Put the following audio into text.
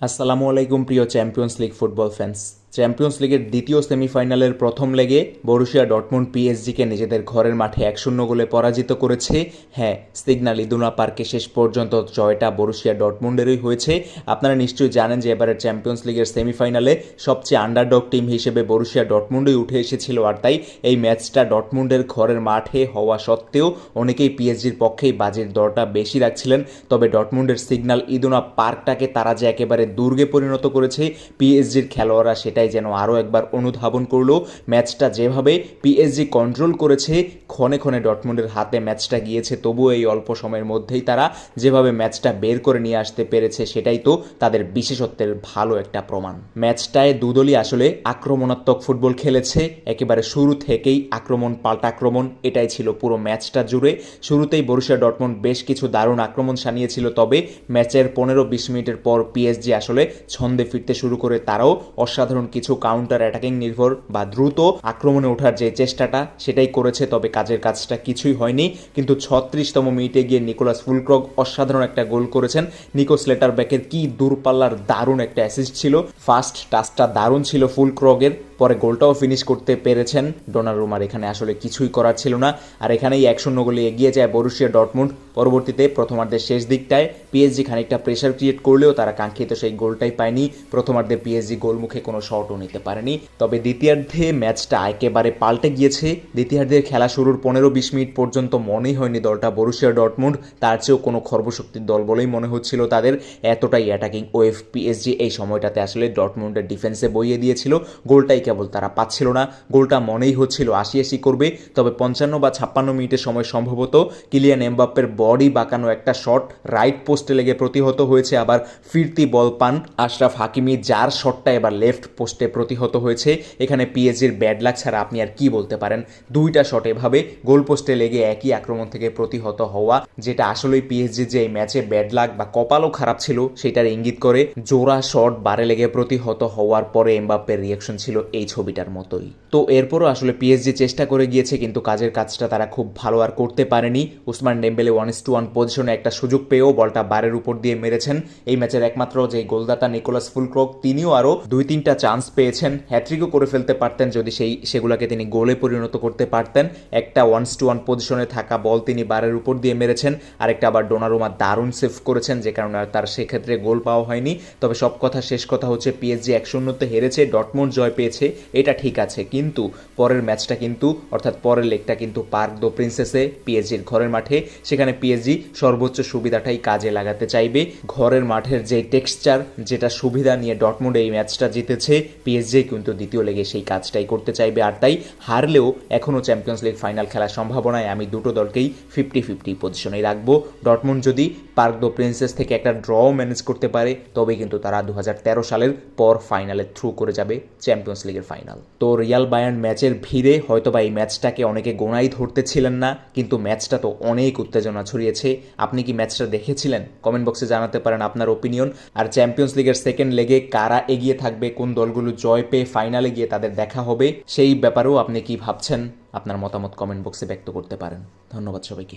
আসসালামু আলাইকুম প্রিয় champions league football fans champions লিগের দ্বিতীয় সেমিফাইনালের প্রথম লেগে বরুশিয়া ডটমুন্ড পিএসজিকে নিজেদের ঘরের মাঠে এক শূন্য গোলে পরাজিত করেছে। হ্যাঁ সিগনাল ইদুনা পার্কে শেষ পর্যন্ত জয়টা বরুশিয়া ডটমুন্ডেরই হয়েছে। আপনারা নিশ্চয়ই জানেন যে এবারের চ্যাম্পিয়ন্স লিগের সেমিফাইনালে সবচেয়ে আন্ডারডগ টিম হিসেবে বরুশিয়া ডটমুন্ডই উঠে এসেছিল। আর তাই এই ম্যাচটা ডটমুন্ডের ঘরের মাঠে হওয়া সত্ত্বেও অনেকেই পিএসজির পক্ষেই বাজির দরটা বেশি রাখছিলেন। তবে ডটমুন্ডের সিগনাল ইদুনা পার্কটাকে তারা যে একেবারে দুর্গে পরিণত করেছে পিএসজির খেলোয়াড়রা সেটাই যেন আরও একবার অনুধাবন করল। ম্যাচটা যেভাবে পিএসজি কন্ট্রোল করেছে, ক্ষণে ক্ষণে ডটমুন্ডের হাতে ম্যাচটা গিয়েছে, তবুও এই অল্প সময়ের মধ্যেই তারা যেভাবে ম্যাচটা বের করে নিয়ে আসতে পেরেছে, সেটাই তো তাদের বিশেষত্বের ভালো একটা প্রমাণ। ম্যাচটায় দুদলই আসলে আক্রমণাত্মক ফুটবল খেলেছে, একেবারে শুরু থেকেই আক্রমণ পাল্টা আক্রমণ এটাই ছিল পুরো ম্যাচটা জুড়ে। শুরুতেই বরুশিয়া ডটমন্ড বেশ কিছু দারুণ আক্রমণ সানিয়েছিল তবে ম্যাচের পনেরো বিশ মিনিটের পর পিএসজি আসলে ছন্দে ফিরতে শুরু করে, তারাও অসাধারণ কিছু কাউন্টার অ্যাটাকিং নির্ভর বা দ্রুত আক্রমণে ওঠার যে চেষ্টাটা সেটাই করেছে, তবে কাজের কাজটা কিছুই হয়নি। কিন্তু ছত্রিশতম মিনিটে গিয়ে নিকোলাস ফুলক্রক অসাধারণ একটা গোল করেছেন। নিকোস লেটার ব্যাকের কি দূরপাল্লার দারুণ একটা অ্যাসিস্ট ছিল। ফার্স্ট টাচটা দারুণ ছিল ফুলক্রগের। পরে গোলটাও ফিনিশ করতে পেরেছেন। ডোনারুমার এখানে আসলে কিছুই করার ছিল না। আর এখানেই এক শূন্য গোলে এগিয়ে যায় বরুশিয়া ডটমুন্ড পরবর্তীতে প্রথমার্ধের শেষ দিকটায় পিএসজি খানিকটা প্রেশার ক্রিয়েট করলেও তারা কাঙ্ক্ষিত সেই গোলটাই পায়নি। প্রথমার্ধে পিএসজি গোলমুখে কোনো শটও নিতে পারেনি। তবে দ্বিতীয়ার্ধে ম্যাচটা একেবারে পাল্টে গিয়েছে। দ্বিতীয়ার্ধের খেলা শুরুর পনেরো বিশ মিনিট পর্যন্ত মনেই হয়নি দলটা বরুশিয়া ডটমুন্ড তার চেয়েও কোনো খর্বশক্তির দল বলেই মনে হচ্ছিল তাদের। এতটাই অ্যাটাকিং ওয়েফ পিএসজি এই সময়টাতে আসলে ডটমুন্ডের ডিফেন্সে বইয়ে দিয়েছিল। গোলটাই কেবল তারা পাচ্ছিল না। গোলটা মনেই হচ্ছিল আশি আশি করবে, তবে পঞ্চান্ন বা ছাপ্পান্ন মিনিটের সময় সম্ভবত। কিলিয়ান এমবাপ্পের বডি বাঁকানো একটা শট রাইট পোস্টে লেগে প্রতিহত হয়েছে, আবার ফিরতি বল পান আশরাফ হাকিমি, যার শটটা এবার লেফট পোস্টে প্রতিহত হয়েছে। এখানে পিএসজির ব্যাড লাক ছাড়া আপনি আর কি বলতে পারেন? দুইটা শট এভাবে গোল পোস্টে লেগে একই আক্রমণ থেকে প্রতিহত হওয়া, যেটা আসলেই পিএসজি যে এই ম্যাচে ব্যাড লাক বা কপালও খারাপ ছিল, সেটার ইঙ্গিত করে জোড়া শট বারে লেগে প্রতিহত হওয়ার পরে এমবাপ্পের রিয়াকশন ছিল এই ছবিটার মতোই। তো এরপরও আসলে পিএসজি চেষ্টা করে গিয়েছে, কিন্তু কাজের কাজটা তারা খুব ভালো আর করতে পারেনি। Ousmane Dembele one is to one পজিশনে একটা সুযোগ পেয়েও বলটা বারের উপর দিয়ে মেরেছেন। এই ম্যাচের একমাত্র যে গোলদাতা নিকোলাস ফুলক্রক, তিনিও আরও দুই তিনটা চান্স পেয়েছেন। হ্যাট্রিকও করে ফেলতে পারতেন যদি সেই, সেগুলোকে তিনি গোলে পরিণত করতে পারতেন। একটা ওয়ান টু ওয়ান পজিশনে থাকা বল তিনি বারের উপর দিয়ে মেরেছেন। আরেকটা আবার ডোনারুমা দারুণ সেভ করেছেন, যে কারণে তার সেক্ষেত্রে গোল পাওয়া হয়নি। তবে সব কথা শেষ কথা হচ্ছে পিএসজি এক শূন্যতে হেরেছে ডটমন্ড জয় পেয়েছে। এটা ঠিক আছে, কিন্তু পরের ম্যাচটা কিন্তু, অর্থাৎ পরের লেগটা কিন্তু পার্ক দো প্রিন্সেসে, পিএসজির ঘরের মাঠে, সেখানে পিএসজি সর্বোচ্চ সুবিধাটাই কাজে লাগাতে চাইবে। ঘরের মাঠের যে টেক্সচার যেটা সুবিধা নিয়ে ডটমন্ড এই ম্যাচটা জিতেছে, পিএসজি কিন্তু দ্বিতীয় লেগে সেই কাজটাই করতে চাইবে। আর তাই হারলেও এখনও চ্যাম্পিয়ন্স লিগ ফাইনাল খেলার সম্ভাবনায় আমি দুটো দলকেই ফিফটি ফিফটি পজিশনেই রাখব। ডটমন্ড যদি পার্ক দো প্রিন্সেস থেকে একটা ড্রও ম্যানেজ করতে পারে তবে কিন্তু তারা দু হাজার তেরো সালের পর ফাইনালে থ্রু করে যাবে চ্যাম্পিয়ন্স লিগের ফাইনাল তো রিয়াল বায়ার্ন ম্যাচের ভিড়ে হয়তোবা এই ম্যাচটাকে অনেকে গোনাই ধরতেছিলেন না, কিন্তু ম্যাচটা তো অনেক উত্তেজনা ছড়িয়েছে। আপনি কি ম্যাচটা দেখেছিলেন? কমেন্ট বক্সে জানাতে পারেন আপনার ওপিনিয়ন আর চ্যাম্পিয়ন্স লিগের সেকেন্ড লেগে কারা এগিয়ে থাকবে, কোন দলগুলো জয় পেয়ে ফাইনালে গিয়ে তাদের দেখা হবে, সেই ব্যাপারেও আপনি কি ভাবছেন? আপনার মতামত কমেন্ট বক্সে ব্যক্ত করতে পারেন। ধন্যবাদ সবাইকে।